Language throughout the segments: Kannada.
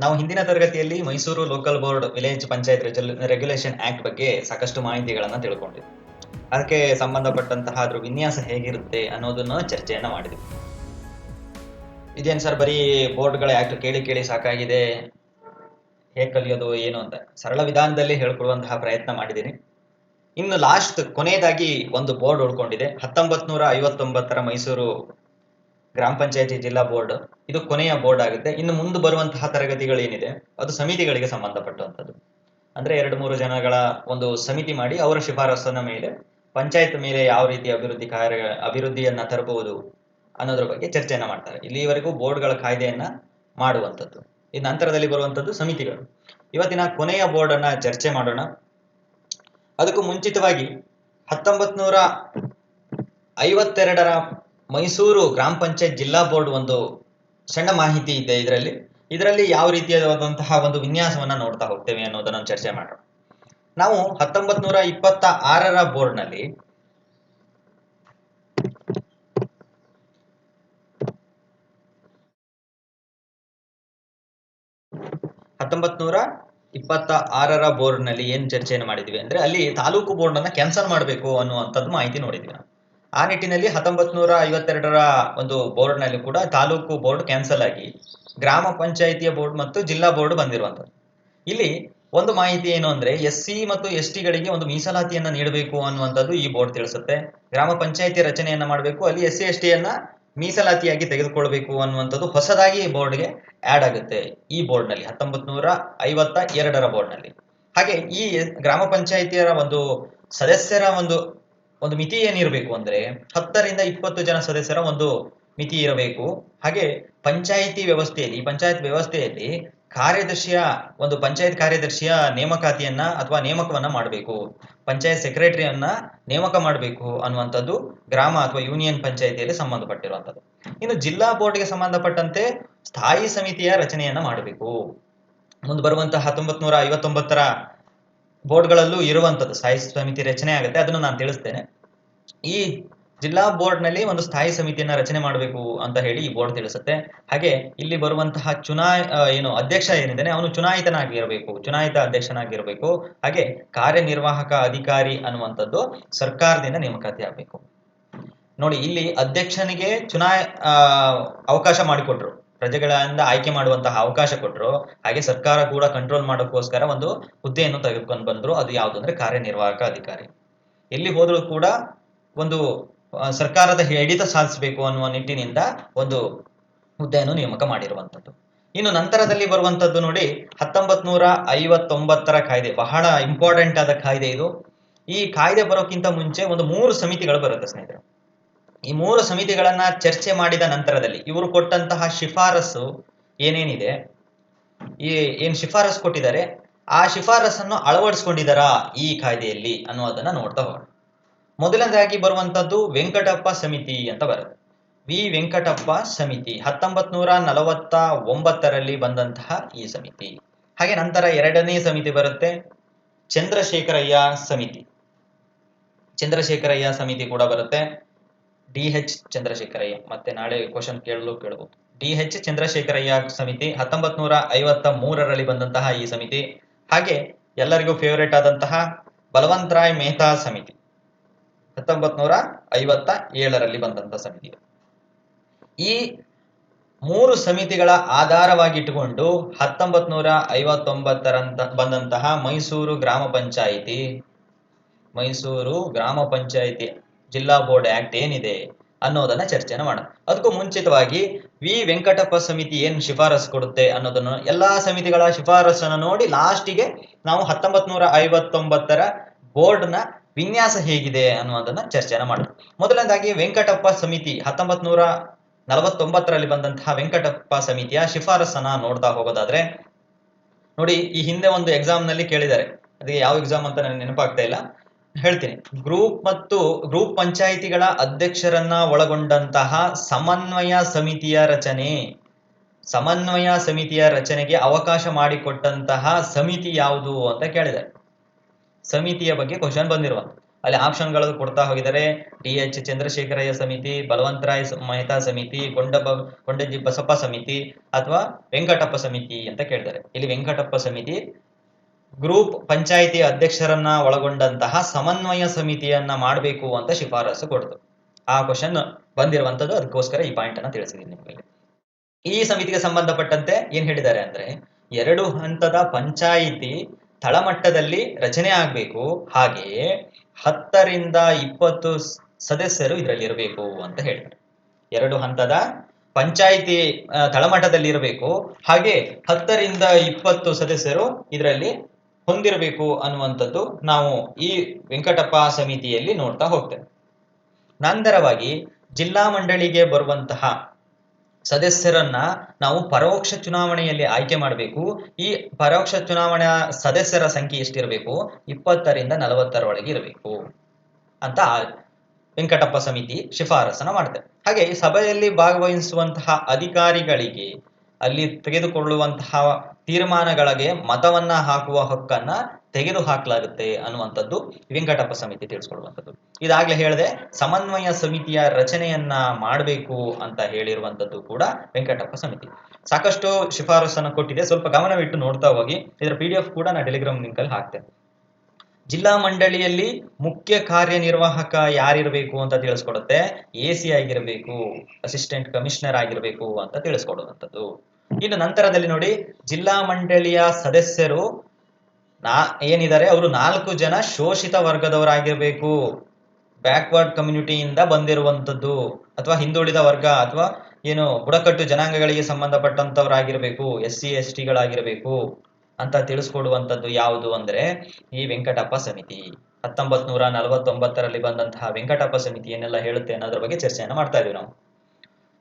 ನಾವು ಹಿಂದಿನ ತರಗತಿಯಲ್ಲಿ Mysuru local board village panchayat regulation act ಬಗ್ಗೆ ಸಾಕಷ್ಟು ಮಾಹಿತಿಗಳನ್ನ ತಿಳ್ಕೊಂಡಿದ್ವಿ. ಅದಕ್ಕೆ ಸಂಬಂಧಪಟ್ಟಂತಹ ಅದ್ರ ವಿನ್ಯಾಸ ಹೇಗಿರುತ್ತೆ ಅನ್ನೋದನ್ನ ಚರ್ಚೆಯನ್ನ ಮಾಡಿದ್ವಿ. ಇದೇನು ಸರ್ ಬರೀ ಬೋರ್ಡ್ಗಳ ಆಕ್ಟ್ ಕೇಳಿ ಕೇಳಿ ಸಾಕಾಗಿದೆ? ಹೇಗೆ ಕಲಿಯೋದು, ಏನು ಅಂತ. ಸರಳ ವಿಧಾನದಲ್ಲಿ ಹೇಳ್ಕೊಡುವಂತಹ ಪ್ರಯತ್ನ ಮಾಡಿದ್ದೀನಿ. ಇನ್ನು ಲಾಸ್ಟ್ ಕೊನೆಯದಾಗಿ ಒಂದು ಬೋರ್ಡ್ ಉಳ್ಕೊಂಡಿದೆ. ಹತ್ತೊಂಬತ್ ನೂರ ಐವತ್ತೊಂಬತ್ತರ ಮೈಸೂರು ಗ್ರಾಮ ಪಂಚಾಯತಿ ಜಿಲ್ಲಾ ಬೋರ್ಡ್, ಇದು ಕೊನೆಯ ಬೋರ್ಡ್ ಆಗುತ್ತೆ. ಇನ್ನು ಮುಂದೆ ಬರುವಂತಹ ತರಗತಿಗಳು ಏನಿದೆ ಅದು ಸಮಿತಿಗಳಿಗೆ ಸಂಬಂಧಪಟ್ಟಂಥದ್ದು. ಅಂದ್ರೆ ಎರಡು ಮೂರು ಜನಗಳ ಒಂದು ಸಮಿತಿ ಮಾಡಿ ಅವರ ಶಿಫಾರಸ್ಸಿನ ಮೇಲೆ, ಪಂಚಾಯತ್ ಮೇಲೆ ಯಾವ ರೀತಿ ಅಭಿವೃದ್ಧಿ ಕಾರ್ಯ, ಅಭಿವೃದ್ಧಿಯನ್ನ ತರಬಹುದು ಅನ್ನೋದ್ರ ಬಗ್ಗೆ ಚರ್ಚೆಯನ್ನ ಮಾಡ್ತಾರೆ. ಇಲ್ಲಿವರೆಗೂ ಬೋರ್ಡ್ಗಳ ಕಾಯ್ದೆಯನ್ನ ಮಾಡುವಂಥದ್ದು. ಈ ನಂತರದಲ್ಲಿ ಬರುವಂಥದ್ದು ಸಮಿತಿಗಳು. ಇವತ್ತಿನ ಕೊನೆಯ ಬೋರ್ಡ್ ಅನ್ನ ಚರ್ಚೆ ಮಾಡೋಣ. ಅದಕ್ಕೂ ಮುಂಚಿತವಾಗಿ ಹತ್ತೊಂಬತ್ ನೂರ ಐವತ್ತೆರಡರ ಮೈಸೂರು ಗ್ರಾಮ ಪಂಚಾಯತ್ ಜಿಲ್ಲಾ ಬೋರ್ಡ್ ಒಂದು ಸಣ್ಣ ಮಾಹಿತಿ ಇದೆ ಇದರಲ್ಲಿ. ಇದರಲ್ಲಿ ಯಾವ ರೀತಿಯಾದಂತಹ ಒಂದು ವಿನ್ಯಾಸವನ್ನ ನೋಡ್ತಾ ಹೋಗ್ತೇವೆ ಅನ್ನೋದನ್ನ ಚರ್ಚೆ ಮಾಡೋಣ. ನಾವು ಹತ್ತೊಂಬತ್ ನೂರ ಇಪ್ಪತ್ತ ಆರರ ಬೋರ್ಡ್ನಲ್ಲಿ ಹತ್ತೊಂಬತ್ ನೂರ ಇಪ್ಪತ್ತ ಆರರ ಬೋರ್ಡ್ನಲ್ಲಿ ಏನ್ ಚರ್ಚೆಯನ್ನು ಮಾಡಿದ್ವಿ ಅಂದ್ರೆ ಅಲ್ಲಿ ತಾಲೂಕು ಬೋರ್ಡ್ ಅನ್ನ ಕ್ಯಾನ್ಸಲ್ ಮಾಡಬೇಕು ಅನ್ನುವಂಥದ್ದು ಮಾಹಿತಿ ನೋಡಿದ್ವಿ ಆ ನಿಟ್ಟಿನಲ್ಲಿ ಹತ್ತೊಂಬತ್ ನೂರ ಐವತ್ತೆರಡರ ಒಂದು ಬೋರ್ಡ್ನಲ್ಲಿ ಕೂಡ ತಾಲೂಕು ಬೋರ್ಡ್ ಕ್ಯಾನ್ಸಲ್ ಆಗಿ ಗ್ರಾಮ ಪಂಚಾಯಿತಿಯ ಬೋರ್ಡ್ ಮತ್ತು ಜಿಲ್ಲಾ ಬೋರ್ಡ್ ಬಂದಿರುವಂಥದ್ದು. ಇಲ್ಲಿ ಒಂದು ಮಾಹಿತಿ ಏನು ಅಂದ್ರೆ ಎಸ್ ಸಿ ಮತ್ತು ಎಸ್ ಟಿಗಳಿಗೆ ಒಂದು ಮೀಸಲಾತಿಯನ್ನ ನೀಡಬೇಕು ಅನ್ನುವಂಥದ್ದು ಈ ಬೋರ್ಡ್ ತಿಳಿಸುತ್ತೆ. ಗ್ರಾಮ ಪಂಚಾಯಿತಿ ರಚನೆಯನ್ನ ಮಾಡಬೇಕು, ಅಲ್ಲಿ ಎಸ್ ಸಿ, ಎಸ್ ಟಿಯನ್ನ ಮೀಸಲಾತಿಯಾಗಿ ತೆಗೆದುಕೊಳ್ಬೇಕು ಅನ್ನುವಂಥದ್ದು ಹೊಸದಾಗಿ ಬೋರ್ಡ್ಗೆ ಆಡ್ ಆಗುತ್ತೆ ಈ ಬೋರ್ಡ್ನಲ್ಲಿ ಹತ್ತೊಂಬತ್ ನೂರ ಐವತ್ತ ಎರಡರ ಬೋರ್ಡ್ನಲ್ಲಿ ಹಾಗೆ ಈ ಗ್ರಾಮ ಪಂಚಾಯಿತಿಯರ ಒಂದು ಸದಸ್ಯರ ಒಂದು ಒಂದು ಮಿತಿ ಏನಿರಬೇಕು ಅಂದ್ರೆ ಹತ್ತರಿಂದ ಇಪ್ಪತ್ತು ಜನ ಸದಸ್ಯರ ಒಂದು ಮಿತಿ ಇರಬೇಕು. ಹಾಗೆ ಪಂಚಾಯಿತಿ ವ್ಯವಸ್ಥೆಯಲ್ಲಿ, ಪಂಚಾಯತ್ ವ್ಯವಸ್ಥೆಯಲ್ಲಿ ಕಾರ್ಯದರ್ಶಿಯ, ಒಂದು ಪಂಚಾಯತ್ ಕಾರ್ಯದರ್ಶಿಯ ನೇಮಕಾತಿಯನ್ನ ಅಥವಾ ನೇಮಕವನ್ನ ಮಾಡಬೇಕು. ಪಂಚಾಯತ್ ಸೆಕ್ರೆಟರಿಯನ್ನ ನೇಮಕ ಮಾಡಬೇಕು ಅನ್ನುವಂಥದ್ದು ಗ್ರಾಮ ಅಥವಾ ಯೂನಿಯನ್ ಪಂಚಾಯಿತಿಯಲ್ಲಿ ಸಂಬಂಧಪಟ್ಟಿರುವಂಥದ್ದು. ಇನ್ನು ಜಿಲ್ಲಾ ಬೋರ್ಡ್ಗೆ ಸಂಬಂಧಪಟ್ಟಂತೆ ಸ್ಥಾಯಿ ಸಮಿತಿಯ ರಚನೆಯನ್ನ ಮಾಡಬೇಕು. ಮುಂದೆ ಬರುವಂತಹ ಹತ್ತೊಂಬತ್ ನೂರ ಐವತ್ತೊಂಬತ್ತರ ಬೋರ್ಡ್ಗಳಲ್ಲೂ ಇರುವಂಥದ್ದು ಸ್ಥಾಯಿ ಸಮಿತಿ ರಚನೆ ಆಗುತ್ತೆ, ಅದನ್ನು ನಾನು ತಿಳಿಸ್ತೇನೆ. ಈ ಜಿಲ್ಲಾ ಬೋರ್ಡ್ನಲ್ಲಿ ಒಂದು ಸ್ಥಾಯಿ ಸಮಿತಿಯನ್ನ ರಚನೆ ಮಾಡಬೇಕು ಅಂತ ಹೇಳಿ ಈ ಬೋರ್ಡ್ ತಿಳಿಸುತ್ತೆ. ಹಾಗೆ ಇಲ್ಲಿ ಬರುವಂತಹ ಚುನಾ ಏನು ಅಧ್ಯಕ್ಷ ಏನಿದ್ದಾನೆ, ಅವನು ಚುನಾಯಿತನಾಗಿರಬೇಕು, ಚುನಾಯಿತ ಅಧ್ಯಕ್ಷನಾಗಿರಬೇಕು. ಹಾಗೆ ಕಾರ್ಯನಿರ್ವಾಹಕ ಅಧಿಕಾರಿ ಅನ್ನುವಂಥದ್ದು ಸರ್ಕಾರದಿಂದ ನೇಮಕಾತಿ ಆಗಬೇಕು. ನೋಡಿ, ಇಲ್ಲಿ ಅಧ್ಯಕ್ಷನಿಗೆ ಚುನಾಯ ಅವಕಾಶ ಮಾಡಿಕೊಟ್ರು. ಪ್ರಜೆಗಳಿಂದ ಆಯ್ಕೆ ಮಾಡುವಂತಹ ಅವಕಾಶ ಕೊಟ್ಟರು ಹಾಗೆ ಸರ್ಕಾರ ಕೂಡ ಕಂಟ್ರೋಲ್ ಮಾಡೋಕ್ಕೋಸ್ಕರ ಒಂದು ಹುದ್ದೆಯನ್ನು ತೆಗೆದುಕೊಂಡು ಬಂದ್ರು. ಅದು ಯಾವುದು ಅಂದ್ರೆ ಕಾರ್ಯನಿರ್ವಾಹಕ ಅಧಿಕಾರಿ. ಎಲ್ಲಿ ಹೋದರೂ ಕೂಡ ಒಂದು ಸರ್ಕಾರದ ಹಿಡಿತ ಸಾಧಿಸಬೇಕು ಅನ್ನುವ ನಿಟ್ಟಿನಿಂದ ಒಂದು ಹುದ್ದೆಯನ್ನು ನೇಮಕ ಮಾಡಿರುವಂತದ್ದು ಇನ್ನು ನಂತರದಲ್ಲಿ ಬರುವಂತದ್ದು ನೋಡಿ ಹತ್ತೊಂಬತ್ ನೂರ ಐವತ್ತೊಂಬತ್ತರ ಕಾಯ್ದೆ. ಬಹಳ ಇಂಪಾರ್ಟೆಂಟ್ ಆದ ಕಾಯ್ದೆ ಇದು. ಈ ಕಾಯ್ದೆ ಬರೋಕ್ಕಿಂತ ಮುಂಚೆ ಒಂದು ಮೂರು ಸಮಿತಿಗಳು ಬರುತ್ತೆ ಸ್ನೇಹಿತರೆ. ಈ ಮೂರು ಸಮಿತಿಗಳನ್ನ ಚರ್ಚೆ ಮಾಡಿದ ನಂತರದಲ್ಲಿ ಇವರು ಕೊಟ್ಟಂತಹ ಶಿಫಾರಸು ಏನೇನಿದೆ? ಈ ಏನ್ ಶಿಫಾರಸು ಕೊಟ್ಟಿದ್ದಾರೆ? ಆ ಶಿಫಾರಸನ್ನು ಅಳವಡಿಸ್ಕೊಂಡಿದ್ದಾರಾ ಈ ಕಾಯ್ದೆಯಲ್ಲಿ ಅನ್ನೋದನ್ನ ನೋಡ್ತಾ ಹೋಗೋಣ. ಮೊದಲನೇದಾಗಿ ಬರುವಂತದ್ದು ವೆಂಕಟಪ್ಪ ಸಮಿತಿ ಅಂತ ಬರುತ್ತೆ. ವಿ ವೆಂಕಟಪ್ಪ ಸಮಿತಿ ಹತ್ತೊಂಬತ್ ನೂರ ನಲವತ್ತ ಒಂಬತ್ತರಲ್ಲಿ ಬಂದಂತಹ ಈ ಸಮಿತಿ. ಹಾಗೆ ನಂತರ ಎರಡನೇ ಸಮಿತಿ ಬರುತ್ತೆ, ಚಂದ್ರಶೇಖರಯ್ಯ ಸಮಿತಿ. ಚಂದ್ರಶೇಖರಯ್ಯ ಸಮಿತಿ ಕೂಡ ಬರುತ್ತೆ. D H Chandrashekaraiah. ಮತ್ತೆ ನಾಳೆ ಕ್ವಶನ್ ಕೇಳಲು ಕೇಳಬಹುದು. ಡಿ ಎಚ್ ಚಂದ್ರಶೇಖರಯ್ಯ ಸಮಿತಿ ಹತ್ತೊಂಬತ್ ನೂರ ಐವತ್ತ ಮೂರರಲ್ಲಿ ಬಂದಂತಹ ಈ ಸಮಿತಿ. ಹಾಗೆ ಎಲ್ಲರಿಗೂ ಫೇವರೇಟ್ ಆದಂತಹ ಬಲವಂತರಾಯ್ ಮೆಹ್ತಾ ಸಮಿತಿ. ಹತ್ತೊಂಬತ್ ನೂರ ಐವತ್ತ ಏಳರಲ್ಲಿ ಬಂದಂತಹ ಸಮಿತಿ. ಈ ಮೂರು ಸಮಿತಿಗಳ ಆಧಾರವಾಗಿಟ್ಟುಕೊಂಡು ಹತ್ತೊಂಬತ್ ನೂರ ಐವತ್ತೊಂಬತ್ತರಂತ ಬಂದಂತಹ ಮೈಸೂರು ಗ್ರಾಮ ಪಂಚಾಯಿತಿ. ಮೈಸೂರು ಗ್ರಾಮ ಪಂಚಾಯಿತಿ ಜಿಲ್ಲಾ ಬೋರ್ಡ್ ಆಕ್ಟ್ ಏನಿದೆ ಅನ್ನೋದನ್ನ ಚರ್ಚೆನ ಮಾಡೋಣ. ಅದಕ್ಕೂ ಮುಂಚಿತವಾಗಿ ವಿ ವೆಂಕಟಪ್ಪ ಸಮಿತಿ ಏನ್ ಶಿಫಾರಸು ಕೊಡುತ್ತೆ ಅನ್ನೋದನ್ನು ಎಲ್ಲಾ ಸಮಿತಿಗಳ ಶಿಫಾರಸನ್ನು ನೋಡಿ ಲಾಸ್ಟಿಗೆ ನಾವು ಹತ್ತೊಂಬತ್ ನೂರ ಐವತ್ತೊಂಬತ್ತರ ಬೋರ್ಡ್ನ ವಿನ್ಯಾಸ ಹೇಗಿದೆ ಅನ್ನೋದನ್ನ ಚರ್ಚೆನ ಮಾಡೋಣ. ಮೊದಲನೇದಾಗಿ ವೆಂಕಟಪ್ಪ ಸಮಿತಿ ಹತ್ತೊಂಬತ್ ನೂರ ನಲವತ್ತೊಂಬತ್ತರಲ್ಲಿ ಬಂದಂತಹ ವೆಂಕಟಪ್ಪ ಸಮಿತಿಯ ಶಿಫಾರಸನ್ನ ನೋಡ್ತಾ ಹೋಗೋದಾದ್ರೆ, ನೋಡಿ ಈ ಹಿಂದೆ ಒಂದು ಎಕ್ಸಾಮ್ನಲ್ಲಿ ಕೇಳಿದ್ದಾರೆ. ಅದಕ್ಕೆ ಯಾವ ಎಕ್ಸಾಮ್ ಅಂತ ನನಗೆ ನೆನಪಾಗ್ತಾ ಇಲ್ಲ. ಹೇಳ್ತೀನಿ. ಗ್ರೂಪ್ ಮತ್ತು ಗ್ರೂಪ್ ಪಂಚಾಯಿತಿಗಳ ಅಧ್ಯಕ್ಷರನ್ನ ಒಳಗೊಂಡಂತಹ ಸಮನ್ವಯ ಸಮಿತಿಯ ರಚನೆ. ಸಮನ್ವಯ ಸಮಿತಿಯ ರಚನೆಗೆ ಅವಕಾಶ ಮಾಡಿಕೊಟ್ಟಂತಹ ಸಮಿತಿ ಯಾವುದು ಅಂತ ಕೇಳಿದ್ದಾರೆ ಸಮಿತಿಯ ಬಗ್ಗೆ ಕ್ವಶನ್ ಬಂದಿರುವ. ಅಲ್ಲಿ ಆಪ್ಷನ್ಗಳು ಕೊಡ್ತಾ ಹೋಗಿದ್ದಾರೆ. ಡಿ ಎಚ್ ಚಂದ್ರಶೇಖರಯ್ಯ ಸಮಿತಿ, ಬಲವಂತರಾಯ್ ಮಹಿತಾ ಸಮಿತಿ ಕೊಂಡಬ ಕೊಂಡಜ್ಜಿ ಬಸಪ್ಪ ಸಮಿತಿ ಅಥವಾ ವೆಂಕಟಪ್ಪ ಸಮಿತಿ ಅಂತ ಕೇಳಿದ್ದಾರೆ ಇಲ್ಲಿ ವೆಂಕಟಪ್ಪ ಸಮಿತಿ ಗ್ರೂಪ್ ಪಂಚಾಯಿತಿ ಅಧ್ಯಕ್ಷರನ್ನ ಒಳಗೊಂಡಂತಹ ಸಮನ್ವಯ ಸಮಿತಿಯನ್ನ ಮಾಡಬೇಕು ಅಂತ ಶಿಫಾರಸು ಕೊಡ್ತು. ಆ ಕ್ವಶನ್ ಬಂದಿರುವಂತದ್ದು ಅದಕ್ಕೋಸ್ಕರ ಈ ಪಾಯಿಂಟ್ ಅನ್ನ ತಿಳಿಸಿದ್ದೀನಿ ನಿಮಗೆ. ಈ ಸಮಿತಿಗೆ ಸಂಬಂಧಪಟ್ಟಂತೆ ಏನ್ ಹೇಳಿದ್ದಾರೆ ಅಂದ್ರೆ, ಎರಡು ಹಂತದ ಪಂಚಾಯಿತಿ ತಳಮಟ್ಟದಲ್ಲಿ ರಚನೆ ಆಗ್ಬೇಕು, ಹಾಗೆಯೇ ಹತ್ತರಿಂದ ಇಪ್ಪತ್ತು ಸದಸ್ಯರು ಇದರಲ್ಲಿ ಇರಬೇಕು ಅಂತ ಹೇಳ್ತಾರೆ ಎರಡು ಹಂತದ ಪಂಚಾಯಿತಿ ತಳಮಟ್ಟದಲ್ಲಿ ಇರಬೇಕು ಹಾಗೆ ಹತ್ತರಿಂದ ಇಪ್ಪತ್ತು ಸದಸ್ಯರು ಇದರಲ್ಲಿ ಹೊಂದಿರಬೇಕು ಅನ್ನುವಂಥದ್ದು ನಾವು ಈ ವೆಂಕಟಪ್ಪ ಸಮಿತಿಯಲ್ಲಿ ನೋಡ್ತಾ ಹೋಗ್ತೇವೆ. ನಂತರವಾಗಿ ಜಿಲ್ಲಾ ಮಂಡಳಿಗೆ ಬರುವಂತಹ ಸದಸ್ಯರನ್ನ ನಾವು ಪರೋಕ್ಷ ಚುನಾವಣೆಯಲ್ಲಿ ಆಯ್ಕೆ ಮಾಡಬೇಕು. ಈ ಪರೋಕ್ಷ ಚುನಾವಣೆಯ ಸದಸ್ಯರ ಸಂಖ್ಯೆ ಎಷ್ಟಿರಬೇಕು? ಇಪ್ಪತ್ತರಿಂದ ನಲವತ್ತರೊಳಗೆ ಇರಬೇಕು ಅಂತ ವೆಂಕಟಪ್ಪ ಸಮಿತಿ ಶಿಫಾರಸನ ಮಾಡುತ್ತೆ ಹಾಗೆ ಸಭೆಯಲ್ಲಿ ಭಾಗವಹಿಸುವಂತಹ ಅಧಿಕಾರಿಗಳಿಗೆ ಅಲ್ಲಿ ತೆಗೆದುಕೊಳ್ಳುವಂತಹ ತೀರ್ಮಾನಗಳಿಗೆ ಮತವನ್ನ ಹಾಕುವ ಹಕ್ಕನ್ನ ತೆಗೆದು ಹಾಕಲಾಗುತ್ತೆ ಅನ್ನುವಂಥದ್ದು ವೆಂಕಟಪ್ಪ ಸಮಿತಿ ತಿಳಿಸ್ಕೊಡುವಂಥದ್ದು ಇದಾಗ್ಲೇ ಹೇಳಿದೆ, ಸಮನ್ವಯ ಸಮಿತಿಯ ರಚನೆಯನ್ನ ಮಾಡಬೇಕು ಅಂತ ಹೇಳಿರುವಂಥದ್ದು ಕೂಡ ವೆಂಕಟಪ್ಪ ಸಮಿತಿ. ಸಾಕಷ್ಟು ಶಿಫಾರಸನ್ನು ಕೊಟ್ಟಿದೆ. ಸ್ವಲ್ಪ ಗಮನವಿಟ್ಟು ನೋಡ್ತಾ ಹೋಗಿ. ಇದರ ಪಿ ಕೂಡ ನಾನು ಟೆಲಿಗ್ರಾಮ್ ಲಿಂಕ್ ಅಲ್ಲಿ ಹಾಕ್ತೇನೆ ಜಿಲ್ಲಾ ಮಂಡಳಿಯಲ್ಲಿ ಮುಖ್ಯ ಕಾರ್ಯನಿರ್ವಾಹಕ ಯಾರಿರಬೇಕು ಅಂತ ತಿಳಿಸ್ಕೊಡುತ್ತೆ? ಎ ಸಿ ಆಗಿರಬೇಕು, ಅಸಿಸ್ಟೆಂಟ್ ಕಮಿಷನರ್ ಆಗಿರಬೇಕು ಅಂತ ತಿಳಿಸ್ಕೊಡುವಂಥದ್ದು. ಇನ್ನು ನಂತರದಲ್ಲಿ ನೋಡಿ, ಜಿಲ್ಲಾ ಮಂಡಳಿಯ ಸದಸ್ಯರು ನಾ, ಏನಿದ್ದಾರೆ, ಅವರು ನಾಲ್ಕು ಜನ ಶೋಷಿತ ವರ್ಗದವರಾಗಿರ್ಬೇಕು. ಬ್ಯಾಕ್ವರ್ಡ್ ಕಮ್ಯುನಿಟಿಯಿಂದ ಬಂದಿರುವಂಥದ್ದು, ಅಥವಾ ಹಿಂದುಳಿದ ವರ್ಗ, ಅಥವಾ ಏನು ಬುಡಕಟ್ಟು ಜನಾಂಗಗಳಿಗೆ ಸಂಬಂಧಪಟ್ಟಂತವರಾಗಿರ್ಬೇಕು ಎಸ್ ಸಿ ಎಸ್ ಟಿಗಳಾಗಿರ್ಬೇಕು ಅಂತ ತಿಳಿಸ್ಕೊಡುವಂಥದ್ದು ಯಾವುದು ಅಂದ್ರೆ, ಈ ವೆಂಕಟಪ್ಪ ಸಮಿತಿ. ಹತ್ತೊಂಬತ್ ನೂರ ನಲವತ್ತೊಂಬತ್ತರಲ್ಲಿ ಬಂದಂತಹ ವೆಂಕಟಪ್ಪ ಸಮಿತಿ ಏನೆಲ್ಲ ಹೇಳುತ್ತೆ ಅನ್ನೋದ್ರ ಬಗ್ಗೆ ಚರ್ಚೆಯನ್ನು ಮಾಡ್ತಾ ಇದೀವಿ ನಾವು.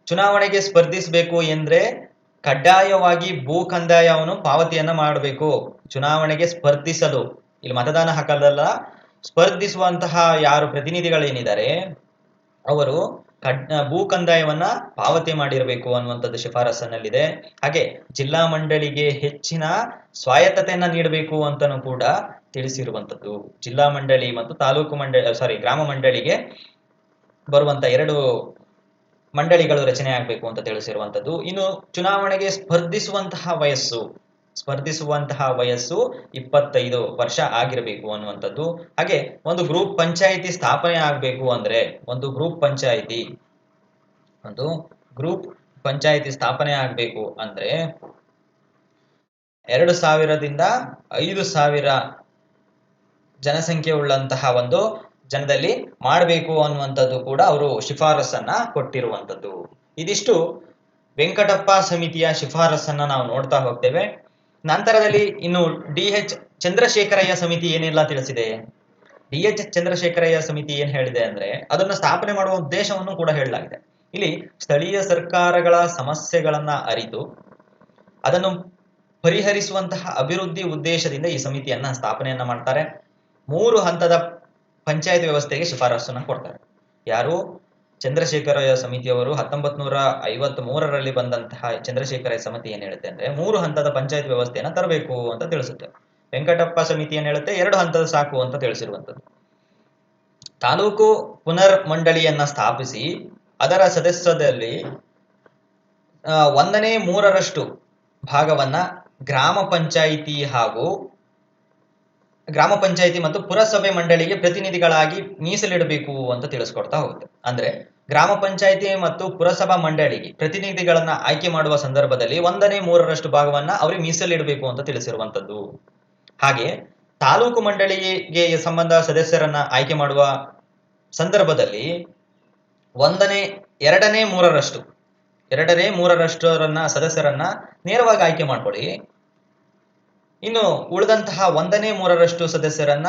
ಚುನಾವಣೆಗೆ ಸ್ಪರ್ಧಿಸಬೇಕು ಎಂದ್ರೆ ಕಡ್ಡಾಯವಾಗಿ ಭೂ ಕಂದಾಯವನ್ನು ಪಾವತಿಯನ್ನ ಮಾಡಬೇಕು. ಚುನಾವಣೆಗೆ ಸ್ಪರ್ಧಿಸಲು. ಇಲ್ಲಿ ಮತದಾನ ಹಾಕಲ್ಲ ಸ್ಪರ್ಧಿಸುವಂತಹ ಯಾರು ಪ್ರತಿನಿಧಿಗಳೇನಿದ್ದಾರೆ? ಅವರು ಕಡ್ ಭೂ ಕಂದಾಯವನ್ನ ಪಾವತಿ ಮಾಡಿರಬೇಕು ಅನ್ನುವಂಥದ್ದು ಶಿಫಾರಸ್ಸಿನಲ್ಲಿದೆ ಹಾಗೆ ಜಿಲ್ಲಾ ಮಂಡಳಿಗೆ ಹೆಚ್ಚಿನ ಸ್ವಾಯತ್ತತೆಯನ್ನ ನೀಡಬೇಕು ಅಂತನೂ ಕೂಡ ತಿಳಿಸಿರುವಂಥದ್ದು. ಜಿಲ್ಲಾ ಮಂಡಳಿ ಮತ್ತು ತಾಲೂಕು ಮಂಡಳಿ ಸಾರಿ ಗ್ರಾಮ ಮಂಡಳಿಗೆ ಬರುವಂತ ಎರಡು ಮಂಡಳಿಗಳು ರಚನೆ ಆಗಬೇಕು ಅಂತ ತಿಳಿಸಿರುವಂತದ್ದು ಇನ್ನು ಚುನಾವಣೆಗೆ ಸ್ಪರ್ಧಿಸುವಂತಹ ವಯಸ್ಸು ಸ್ಪರ್ಧಿಸುವಂತಹ ವಯಸ್ಸು ಇಪ್ಪತ್ತೈದು ವರ್ಷ ಆಗಿರಬೇಕು ಅನ್ನುವಂಥದ್ದು. ಹಾಗೆ ಒಂದು ಗ್ರೂಪ್ ಪಂಚಾಯಿತಿ ಸ್ಥಾಪನೆ ಆಗಬೇಕು ಅಂದ್ರೆ ಒಂದು ಗ್ರೂಪ್ ಪಂಚಾಯಿತಿ, ಒಂದು ಗ್ರೂಪ್ ಪಂಚಾಯಿತಿ ಸ್ಥಾಪನೆ ಆಗಬೇಕು ಅಂದ್ರೆ ಎರಡು ಸಾವಿರದಿಂದ ಐದು ಸಾವಿರ ಜನಸಂಖ್ಯೆ ಉಳ್ಳಂತಹ ಒಂದು ಜನದಲ್ಲಿ ಮಾಡಬೇಕು ಅನ್ನುವಂಥದ್ದು ಕೂಡ ಅವರು ಶಿಫಾರಸನ್ನ ಕೊಟ್ಟಿರುವಂಥದ್ದು. ಇದಿಷ್ಟು ವೆಂಕಟಪ್ಪ ಸಮಿತಿಯ ಶಿಫಾರಸನ್ನ ನಾವು ನೋಡ್ತಾ ಹೋಗ್ತೇವೆ. ನಂತರದಲ್ಲಿ ಇನ್ನು ಡಿ ಎಚ್ ಚಂದ್ರಶೇಖರಯ್ಯ ಸಮಿತಿ ಏನೆಲ್ಲ ತಿಳಿಸಿದೆ? ಡಿ ಎಚ್ ಚಂದ್ರಶೇಖರಯ್ಯ ಸಮಿತಿ ಏನ್ ಹೇಳಿದೆ ಅಂದ್ರೆ ಅದನ್ನ ಸ್ಥಾಪನೆ ಮಾಡುವ ಉದ್ದೇಶವನ್ನು ಕೂಡ ಹೇಳಲಾಗಿದೆ. ಇಲ್ಲಿ ಸ್ಥಳೀಯ ಸರ್ಕಾರಗಳ ಸಮಸ್ಯೆಗಳನ್ನ ಅರಿತು ಅದನ್ನು ಪರಿಹರಿಸುವಂತಹ ಅಭಿವೃದ್ಧಿ ಉದ್ದೇಶದಿಂದ ಈ ಸಮಿತಿಯನ್ನ ಸ್ಥಾಪನೆಯನ್ನ ಮಾಡ್ತಾರೆ. ಮೂರು ಹಂತದ ಪಂಚಾಯತ್ ವ್ಯವಸ್ಥೆಗೆ ಶಿಫಾರಸನ್ನ ಕೊಡ್ತಾರೆ. ಯಾರು? ಚಂದ್ರಶೇಖರಯ್ಯ ಸಮಿತಿಯವರು ಹತ್ತೊಂಬತ್ ನೂರ ಐವತ್ ಮೂರರಲ್ಲಿ ಬಂದಂತಹ ಚಂದ್ರಶೇಖರಯ್ಯ ಸಮಿತಿ ಏನ್ ಹೇಳುತ್ತೆ ಅಂದ್ರೆ ಮೂರು ಹಂತದ ಪಂಚಾಯತ್ ವ್ಯವಸ್ಥೆಯನ್ನ ತರಬೇಕು ಅಂತ ತಿಳಿಸುತ್ತೆ. ವೆಂಕಟಪ್ಪ ಸಮಿತಿ ಏನ್ ಹೇಳುತ್ತೆ? ಎರಡು ಹಂತದ ಸಾಕು ಅಂತ ತಿಳಿಸಿರುವಂತದ್ದು ತಾಲೂಕು ಪುನರ್ ಮಂಡಳಿಯನ್ನ ಸ್ಥಾಪಿಸಿ ಅದರ ಸದಸ್ಯದಲ್ಲಿ ಒಂದನೇ ಮೂರರಷ್ಟು ಭಾಗವನ್ನ ಗ್ರಾಮ ಪಂಚಾಯಿತಿ ಹಾಗೂ ಗ್ರಾಮ ಪಂಚಾಯಿತಿ ಮತ್ತು ಪುರಸಭೆ ಮಂಡಳಿಗೆ ಪ್ರತಿನಿಧಿಗಳಾಗಿ ಮೀಸಲಿಡಬೇಕು ಅಂತ ತಿಳಿಸ್ಕೊಡ್ತಾ ಹೋಗುತ್ತೆ. ಅಂದ್ರೆ ಗ್ರಾಮ ಪಂಚಾಯಿತಿ ಮತ್ತು ಪುರಸಭಾ ಮಂಡಳಿಗೆ ಪ್ರತಿನಿಧಿಗಳನ್ನ ಆಯ್ಕೆ ಮಾಡುವ ಸಂದರ್ಭದಲ್ಲಿ ಒಂದನೇ ಮೂರರಷ್ಟು ಭಾಗವನ್ನ ಅವರಿಗೆ ಮೀಸಲಿಡಬೇಕು ಅಂತ ತಿಳಿಸಿರುವಂತದ್ದು ಹಾಗೆ ತಾಲೂಕು ಮಂಡಳಿಗೆ ಸಂಬಂಧ ಸದಸ್ಯರನ್ನ ಆಯ್ಕೆ ಮಾಡುವ ಸಂದರ್ಭದಲ್ಲಿ ಒಂದನೇ, ಎರಡನೇ ಮೂರರಷ್ಟು, ಎರಡನೇ ಮೂರರಷ್ಟರನ್ನ ಸದಸ್ಯರನ್ನ ನೇರವಾಗಿ ಆಯ್ಕೆ ಮಾಡ್ಕೊಳ್ಳಿ ಇನ್ನು ಉಳಿದಂತಹ ಒಂದನೇ ಮೂರರಷ್ಟು ಸದಸ್ಯರನ್ನ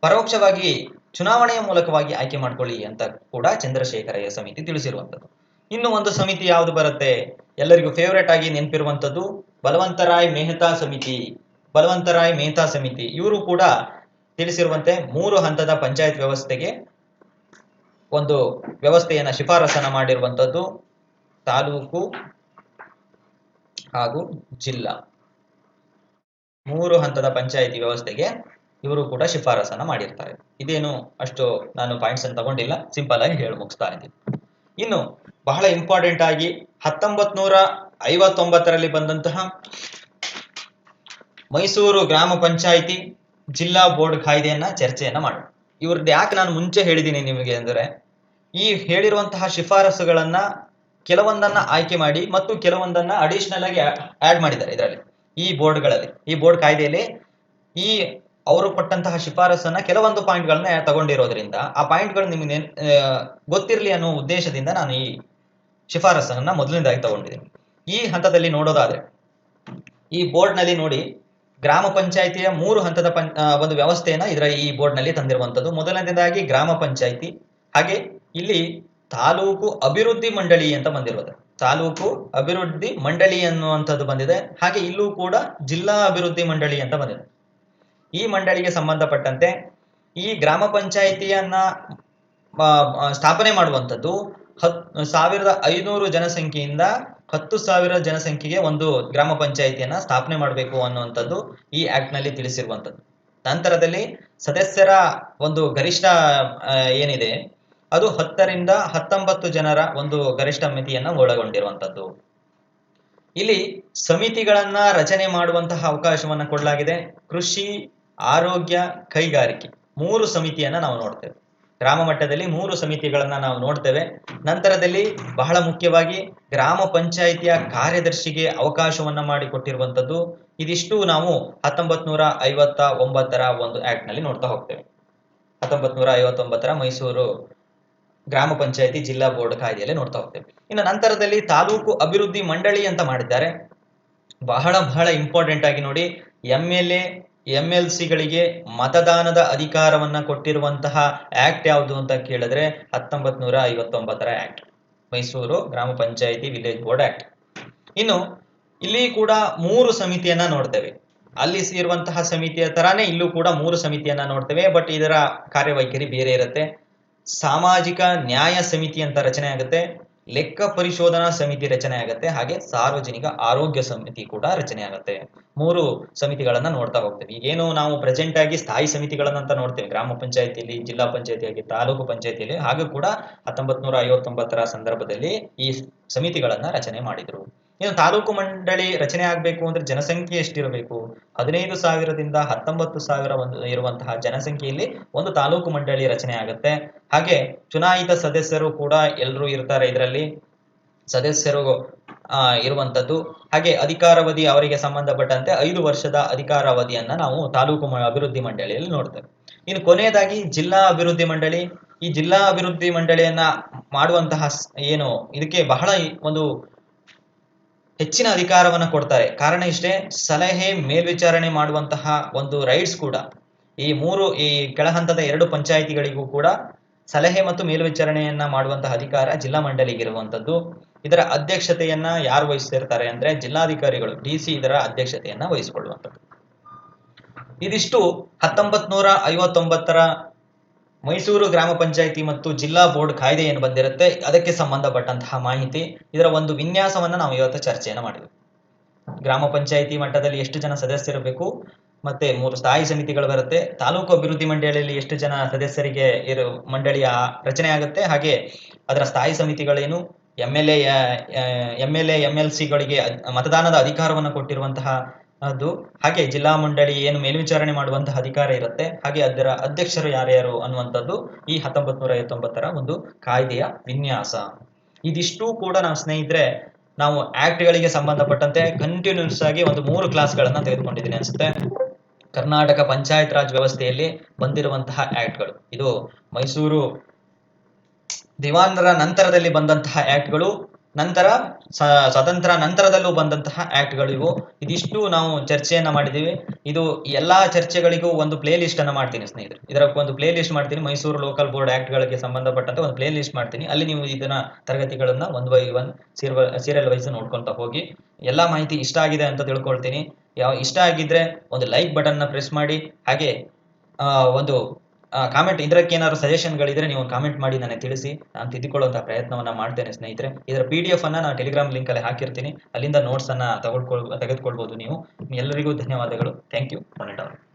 ಪರೋಕ್ಷವಾಗಿ ಚುನಾವಣೆಯ ಮೂಲಕವಾಗಿ ಆಯ್ಕೆ ಮಾಡ್ಕೊಳ್ಳಿ ಅಂತ ಕೂಡ ಚಂದ್ರಶೇಖರಯ್ಯ ಸಮಿತಿ ತಿಳಿಸಿರುವಂತದ್ದು ಇನ್ನು ಒಂದು ಸಮಿತಿ ಯಾವುದು ಬರುತ್ತೆ? ಎಲ್ಲರಿಗೂ ಫೇವರೇಟ್ ಆಗಿ ನೆನಪಿರುವಂತದ್ದು ಬಲವಂತರಾಯ್ ಮೆಹ್ತಾ ಸಮಿತಿ. ಬಲವಂತರಾಯ್ ಮೆಹ್ತಾ ಸಮಿತಿ. ಇವರು ಕೂಡ ತಿಳಿಸಿರುವಂತೆ ಮೂರು ಹಂತದ ಪಂಚಾಯತ್ ವ್ಯವಸ್ಥೆಗೆ ಒಂದು ವ್ಯವಸ್ಥೆಯನ್ನ ಶಿಫಾರಸನ್ನ ಮಾಡಿರುವಂತದ್ದು ತಾಲೂಕು ಹಾಗೂ ಜಿಲ್ಲಾ. ಮೂರು ಹಂತದ ಪಂಚಾಯಿತಿ ವ್ಯವಸ್ಥೆಗೆ ಇವರು ಕೂಡ ಶಿಫಾರಸನ್ನ ಮಾಡಿರ್ತಾರೆ. ಇದೇನು ಅಷ್ಟು ನಾನು ಪಾಯಿಂಟ್ಸ್ ಅನ್ನು ತಗೊಂಡಿಲ್ಲ ಸಿಂಪಲ್ ಆಗಿ ಹೇಳಿ ಮುಗಿಸ್ತಾ ಇದ್ದೀನಿ. ಇನ್ನು ಬಹಳ ಇಂಪಾರ್ಟೆಂಟ್ ಆಗಿ ಹತ್ತೊಂಬತ್ ನೂರ ಐವತ್ತೊಂಬತ್ತರಲ್ಲಿ ಬಂದಂತಹ ಮೈಸೂರು ಗ್ರಾಮ ಪಂಚಾಯಿತಿ ಜಿಲ್ಲಾ ಬೋರ್ಡ್ ಕಾಯ್ದೆಯನ್ನ ಚರ್ಚೆಯನ್ನ ಮಾಡೋಣ. ಇವ್ರದ್ದು ಯಾಕೆ ನಾನು ಮುಂಚೆ ಹೇಳಿದ್ದೀನಿ ನಿಮಗೆ ಅಂದರೆ, ಈ ಹೇಳಿರುವಂತಹ ಶಿಫಾರಸುಗಳನ್ನ ಕೆಲವೊಂದನ್ನ ಆಯ್ಕೆ ಮಾಡಿ ಮತ್ತು ಕೆಲವೊಂದನ್ನ ಅಡಿಷನಲ್ ಆಗಿ ಆಡ್ ಮಾಡಿದ್ದಾರೆ ಇದರಲ್ಲಿ. ಈ ಬೋರ್ಡ್ಗಳಲ್ಲಿ, ಈ ಬೋರ್ಡ್ ಕಾಯ್ದೆಯಲ್ಲಿ ಈ ಅವರು ಕೊಟ್ಟಂತಹ ಶಿಫಾರಸನ್ನ ಕೆಲವೊಂದು ಪಾಯಿಂಟ್ಗಳನ್ನ ತಗೊಂಡಿರೋದ್ರಿಂದ ಆ ಪಾಯಿಂಟ್ಗಳು ನಿಮಗೆ ಗೊತ್ತಿರಲಿ ಅನ್ನೋ ಉದ್ದೇಶದಿಂದ ನಾನು ಈ ಶಿಫಾರಸನ್ನ ಮೊದಲನೇದಾಗಿ ತಗೊಂಡಿದ್ದೀನಿ. ಈ ಹಂತದಲ್ಲಿ ನೋಡೋದಾದ್ರೆ, ಈ ಬೋರ್ಡ್ನಲ್ಲಿ ನೋಡಿ ಗ್ರಾಮ ಪಂಚಾಯಿತಿಯ ಮೂರು ಹಂತದ ಒಂದು ವ್ಯವಸ್ಥೆಯನ್ನ ಇದರ ಈ ಬೋರ್ಡ್ನಲ್ಲಿ ತಂದಿರುವಂಥದ್ದು. ಮೊದಲನೇದಾಗಿ ಗ್ರಾಮ ಪಂಚಾಯಿತಿ, ಹಾಗೆ ಇಲ್ಲಿ ತಾಲೂಕು ಅಭಿವೃದ್ಧಿ ಮಂಡಳಿ ಅಂತ ಬಂದಿರೋದು. ತಾಲೂಕು ಅಭಿವೃದ್ಧಿ ಮಂಡಳಿ ಅನ್ನುವಂಥದ್ದು ಬಂದಿದೆ. ಹಾಗೆ ಇಲ್ಲೂ ಕೂಡ ಜಿಲ್ಲಾ ಅಭಿವೃದ್ಧಿ ಮಂಡಳಿ ಅಂತ ಬಂದಿದೆ. ಈ ಮಂಡಳಿಗೆ ಸಂಬಂಧಪಟ್ಟಂತೆ ಈ ಗ್ರಾಮ ಪಂಚಾಯಿತಿಯನ್ನ ಸ್ಥಾಪನೆ ಮಾಡುವಂಥದ್ದು ಹತ್, ಸಾವಿರದ ಐನೂರು ಜನಸಂಖ್ಯೆಯಿಂದ ಹತ್ತು ಸಾವಿರ ಜನಸಂಖ್ಯೆಗೆ ಒಂದು ಗ್ರಾಮ ಪಂಚಾಯಿತಿಯನ್ನ ಸ್ಥಾಪನೆ ಮಾಡಬೇಕು ಅನ್ನುವಂಥದ್ದು ಈ ಆಕ್ಟ್ನಲ್ಲಿ ತಿಳಿಸಿರುವಂಥದ್ದು. ನಂತರದಲ್ಲಿ ಸದಸ್ಯರ ಒಂದು ಗರಿಷ್ಠ ಏನಿದೆ? ಅದು ಹತ್ತರಿಂದ ಹತ್ತೊಂಬತ್ತು ಜನರ ಒಂದು ಗರಿಷ್ಠ ಮಿತಿಯನ್ನ ಒಳಗೊಂಡಿರುವಂಥದ್ದು. ಇಲ್ಲಿ ಸಮಿತಿಗಳನ್ನ ರಚನೆ ಮಾಡುವಂತಹ ಅವಕಾಶವನ್ನ ಕೊಡಲಾಗಿದೆ. ಕೃಷಿ, ಆರೋಗ್ಯ, ಕೈಗಾರಿಕೆ ಮೂರು ಸಮಿತಿಯನ್ನ ನಾವು ನೋಡ್ತೇವೆ. ಗ್ರಾಮ ಮಟ್ಟದಲ್ಲಿ ಮೂರು ಸಮಿತಿಗಳನ್ನ ನಾವು ನೋಡ್ತೇವೆ. ನಂತರದಲ್ಲಿ ಬಹಳ ಮುಖ್ಯವಾಗಿ ಗ್ರಾಮ ಪಂಚಾಯಿತಿಯ ಕಾರ್ಯದರ್ಶಿಗೆ ಅವಕಾಶವನ್ನ ಮಾಡಿಕೊಟ್ಟಿರುವಂಥದ್ದು ಇದಿಷ್ಟು ನಾವು ಹತ್ತೊಂಬತ್ ನೂರ ಐವತ್ತ ಒಂಬತ್ತರ ಒಂದು ಆಕ್ಟ್ನಲ್ಲಿ ನೋಡ್ತಾ ಹೋಗ್ತೇವೆ. ಹತ್ತೊಂಬತ್ ನೂರ ಐವತ್ತೊಂಬತ್ತರ ಮೈಸೂರು ಗ್ರಾಮ ಪಂಚಾಯತಿ ಜಿಲ್ಲಾ ಬೋರ್ಡ್ ಕಾಯ್ದೆಯಲ್ಲಿ ನೋಡ್ತಾ ಹೋಗ್ತೇವೆ. ಇನ್ನು ನಂತರದಲ್ಲಿ ತಾಲೂಕು ಅಭಿವೃದ್ಧಿ ಮಂಡಳಿ ಅಂತ ಮಾಡಿದ್ದಾರೆ. ಬಹಳ ಬಹಳ ಇಂಪಾರ್ಟೆಂಟ್ ಆಗಿ ನೋಡಿ ಎಂ ಎಲ್ ಎ ಎಲ್ ಸಿಗಳಿಗೆ ಮತದಾನದ ಅಧಿಕಾರವನ್ನ ಕೊಟ್ಟಿರುವಂತಹ ಆಕ್ಟ್ ಯಾವುದು ಅಂತ ಕೇಳಿದ್ರೆ ಹತ್ತೊಂಬತ್ ನೂರ ಐವತ್ತೊಂಬತ್ತರ ಆಕ್ಟ್ ಮೈಸೂರು ಗ್ರಾಮ ಪಂಚಾಯಿತಿ ವಿಲೇಜ್ ಬೋರ್ಡ್ ಆಕ್ಟ್ ಇನ್ನು ಇಲ್ಲಿ ಕೂಡ ಮೂರು ಸಮಿತಿಯನ್ನ ನೋಡ್ತೇವೆ. ಅಲ್ಲಿ ಇರುವಂತಹ ಸಮಿತಿಯ ತರಾನೇ ಇಲ್ಲೂ ಕೂಡ ಮೂರು ಸಮಿತಿಯನ್ನ ನೋಡ್ತೇವೆ ಬಟ್ ಇದರ ಕಾರ್ಯವೈಖರಿ ಬೇರೆ ಇರುತ್ತೆ. ಸಾಮಾಜಿಕ ನ್ಯಾಯ ಸಮಿತಿ ಅಂತ ರಚನೆ ಆಗುತ್ತೆ, ಲೆಕ್ಕ ಪರಿಶೋಧನಾ ಸಮಿತಿ ರಚನೆ ಆಗುತ್ತೆ, ಹಾಗೆ ಸಾರ್ವಜನಿಕ ಆರೋಗ್ಯ ಸಮಿತಿ ಕೂಡ ರಚನೆ ಆಗುತ್ತೆ. ಮೂರು ಸಮಿತಿಗಳನ್ನ ನೋಡ್ತಾ ಹೋಗ್ತೇವೆ. ಏನು ನಾವು ಪ್ರೆಸೆಂಟ್ ಆಗಿ ಸ್ಥಾಯಿ ಸಮಿತಿಗಳನ್ನಂತ ನೋಡ್ತೇವೆ. ಗ್ರಾಮ ಪಂಚಾಯತಿಯಲ್ಲಿ ಜಿಲ್ಲಾ ಪಂಚಾಯತಿಯಾಗಿ, ತಾಲೂಕು ಪಂಚಾಯತಿಯಲ್ಲಿ ಹಾಗೂ ಕೂಡ ಹತ್ತೊಂಬತ್ ನೂರ ಐವತ್ತೊಂಬತ್ತರ ಸಂದರ್ಭದಲ್ಲಿ ಈ ಸಮಿತಿಗಳನ್ನ ರಚನೆ ಮಾಡಿದ್ರು. ಇನ್ನು ತಾಲೂಕು ಮಂಡಳಿ ರಚನೆ ಆಗಬೇಕು ಅಂದ್ರೆ ಜನಸಂಖ್ಯೆ ಎಷ್ಟಿರಬೇಕು? ಹದಿನೈದು ಸಾವಿರದಿಂದ ಹತ್ತೊಂಬತ್ತು ಸಾವಿರ ಒಂದು ಇರುವಂತಹ ಜನಸಂಖ್ಯೆಯಲ್ಲಿ ಒಂದು ತಾಲೂಕು ಮಂಡಳಿ ರಚನೆ ಆಗುತ್ತೆ. ಹಾಗೆ ಚುನಾಯಿತ ಸದಸ್ಯರು ಕೂಡ ಎಲ್ಲರೂ ಇರ್ತಾರೆ ಇದರಲ್ಲಿ. ಸದಸ್ಯರು ಇರುವಂತದ್ದು. ಹಾಗೆ ಅಧಿಕಾರಾವಧಿ ಅವರಿಗೆ ಸಂಬಂಧಪಟ್ಟಂತೆ ಐದು ವರ್ಷದ ಅಧಿಕಾರಾವಧಿಯನ್ನ ನಾವು ತಾಲೂಕು ಅಭಿವೃದ್ಧಿ ಮಂಡಳಿಯಲ್ಲಿ ನೋಡ್ತೇವೆ. ಇನ್ನು ಕೊನೆಯದಾಗಿ ಜಿಲ್ಲಾ ಅಭಿವೃದ್ಧಿ ಮಂಡಳಿ. ಈ ಜಿಲ್ಲಾ ಅಭಿವೃದ್ಧಿ ಮಂಡಳಿಯನ್ನ ಮಾಡುವಂತಹ ಏನು, ಇದಕ್ಕೆ ಬಹಳ ಒಂದು ಹೆಚ್ಚಿನ ಅಧಿಕಾರವನ್ನು ಕೊಡ್ತಾರೆ. ಕಾರಣ ಇಷ್ಟೇ, ಸಲಹೆ, ಮೇಲ್ವಿಚಾರಣೆ ಮಾಡುವಂತಹ ಒಂದು ರೈಟ್ಸ್ ಕೂಡ ಈ ಮೂರು, ಈ ಕೆಳಹಂತದ ಎರಡು ಪಂಚಾಯಿತಿಗಳಿಗೂ ಕೂಡ ಸಲಹೆ ಮತ್ತು ಮೇಲ್ವಿಚಾರಣೆಯನ್ನ ಮಾಡುವಂತಹ ಅಧಿಕಾರ ಜಿಲ್ಲಾ ಮಂಡಳಿಗೆ ಇರುವಂತದ್ದು. ಇದರ ಅಧ್ಯಕ್ಷತೆಯನ್ನ ಯಾರು ವಹಿಸ್ತಿರ್ತಾರೆ ಅಂದ್ರೆ ಜಿಲ್ಲಾಧಿಕಾರಿಗಳು ಡಿ ಸಿ ಇದರ ಅಧ್ಯಕ್ಷತೆಯನ್ನ ವಹಿಸಿಕೊಳ್ಳುವಂಥದ್ದು ಇದಿಷ್ಟು ಹತ್ತೊಂಬತ್ ನೂರ ಐವತ್ತೊಂಬತ್ತರ ಮೈಸೂರು ಗ್ರಾಮ ಪಂಚಾಯಿತಿ ಮತ್ತು ಜಿಲ್ಲಾ ಬೋರ್ಡ್ ಕಾಯ್ದೆ ಏನು ಬಂದಿರುತ್ತೆ. ಅದಕ್ಕೆ ಸಂಬಂಧಪಟ್ಟಂತಹ ಮಾಹಿತಿ, ಇದರ ಒಂದು ವಿನ್ಯಾಸವನ್ನ ನಾವು ಇವತ್ತು ಚರ್ಚೆಯನ್ನು ಮಾಡಿದ್ವಿ. ಗ್ರಾಮ ಪಂಚಾಯಿತಿ ಮಟ್ಟದಲ್ಲಿ ಎಷ್ಟು ಜನ ಸದಸ್ಯರಿರಬೇಕು ಮತ್ತೆ ಮೂರು ಸ್ಥಾಯಿ ಸಮಿತಿಗಳು ಬರುತ್ತೆ. ತಾಲೂಕು ಅಭಿವೃದ್ಧಿ ಮಂಡಳಿಯಲ್ಲಿ ಎಷ್ಟು ಜನ ಸದಸ್ಯರಿಗೆ ಇರು, ಮಂಡಳಿಯ ರಚನೆ ಆಗುತ್ತೆ. ಹಾಗೆ ಅದರ ಸ್ಥಾಯಿ ಸಮಿತಿಗಳೇನು M L A L M L ಸಿಗಳಿಗೆ ಮತದಾನದ ಅಧಿಕಾರವನ್ನು ಕೊಟ್ಟಿರುವಂತಹ ಅದು. ಹಾಗೆ ಜಿಲ್ಲಾ ಮಂಡಳಿ ಏನು ಮೇಲ್ವಿಚಾರಣೆ ಮಾಡುವಂತಹ ಅಧಿಕಾರ ಇರುತ್ತೆ. ಹಾಗೆ ಅದರ ಅಧ್ಯಕ್ಷರು ಯಾರ್ಯಾರು ಅನ್ನುವಂಥದ್ದು ಈ ಹತ್ತೊಂಬತ್ ನೂರ ಐವತ್ತೊಂಬತ್ತರ ಒಂದು ಕಾಯ್ದೆಯ ವಿನ್ಯಾಸ. ಇದಿಷ್ಟು ಕೂಡ ನಾವು ಸ್ನೇಹಿತರೆ, ನಾವು ಆಕ್ಟ್ ಗಳಿಗೆ ಸಂಬಂಧಪಟ್ಟಂತೆ ಕಂಟಿನ್ಯೂಸ್ ಆಗಿ ಒಂದು ಮೂರು ಕ್ಲಾಸ್ಗಳನ್ನ ತೆಗೆದುಕೊಂಡಿದ್ದೀನಿ ಅನ್ಸುತ್ತೆ. ಕರ್ನಾಟಕ ಪಂಚಾಯತ್ ರಾಜ್ ವ್ಯವಸ್ಥೆಯಲ್ಲಿ ಬಂದಿರುವಂತಹ ಆಕ್ಟ್ಗಳು. ಇದು ಮೈಸೂರು ದಿವಾನರ ನಂತರದಲ್ಲಿ ಬಂದಂತಹ ಆಕ್ಟ್ಗಳು ನಂತರ ಸ್ವತಂತ್ರ ನಂತರದಲ್ಲೂ ಬಂದಂತಹ ಆಕ್ಟ್ಗಳು ಇವು. ಇದಿಷ್ಟು ನಾವು ಚರ್ಚೆಯನ್ನ ಮಾಡಿದೀವಿ ಇದು ಎಲ್ಲಾ ಚರ್ಚೆಗಳಿಗೂ ಒಂದು ಪ್ಲೇ ಲಿಸ್ಟ್ ಅನ್ನ ಮಾಡ್ತೀನಿ ಸ್ನೇಹಿತರೆ. ಇದರ ಒಂದು ಪ್ಲೇ ಲಿಸ್ಟ್ ಮಾಡ್ತೀನಿ. ಮೈಸೂರು ಲೋಕಲ್ ಬೋರ್ಡ್ ಆಕ್ಟ್ ಗಳಿಗೆ ಸಂಬಂಧಪಟ್ಟಂತೆ ಒಂದು ಪ್ಲೇ ಲಿಸ್ಟ್ ಮಾಡ್ತೀನಿ. ಅಲ್ಲಿ ನೀವು ಇದನ್ನ ತರಗತಿಗಳನ್ನ ಒಂದು ಬೈ ಒನ್ ಸೀರಿಯಲ್ ವೈಸ್ ನೋಡ್ಕೊಂತ ಹೋಗಿ ಎಲ್ಲಾ ಮಾಹಿತಿ ಇಷ್ಟ ಆಗಿದೆ ಅಂತ ತಿಳ್ಕೊಳ್ತೀನಿ. ಯಾವ, ಇಷ್ಟ ಆಗಿದ್ರೆ ಒಂದು ಲೈಕ್ ಬಟನ್ನ ಪ್ರೆಸ್ ಮಾಡಿ. ಹಾಗೆ ಒಂದು ಕಾಮೆಂಟ್ ಇದಕ್ಕೆ ಏನಾದ್ರು ಸಜೆಷನ್ಗಳಿದ್ರೆ ನೀವು ಕಾಮೆಂಟ್ ಮಾಡಿ, ನನಗೆ ತಿಳಿಸಿ. ನಾನು ತಿದ್ದುಕೊಳ್ಳುವಂತಹ ಪ್ರಯತ್ನವನ್ನ ಮಾಡ್ತೇನೆ ಸ್ನೇಹಿತರೆ. ಇದರ ಪಿ ಡಿ ಎಫ್ ಅನ್ನ ನಾನು ಟೆಲಿಗ್ರಾಮ್ ಲಿಂಕ್ ಅಲ್ಲಿ ಹಾಕಿರ್ತೀನಿ. ಅಲ್ಲಿಂದ ನೋಟ್ಸ್ ಅನ್ನ ತಗೊಳ್ಕೊಳ್ ತೆಗೆದುಕೊಳ್ಬಹುದು ನೀವು. ಎಲ್ಲರಿಗೂ ಧನ್ಯವಾದಗಳು. Thank you and all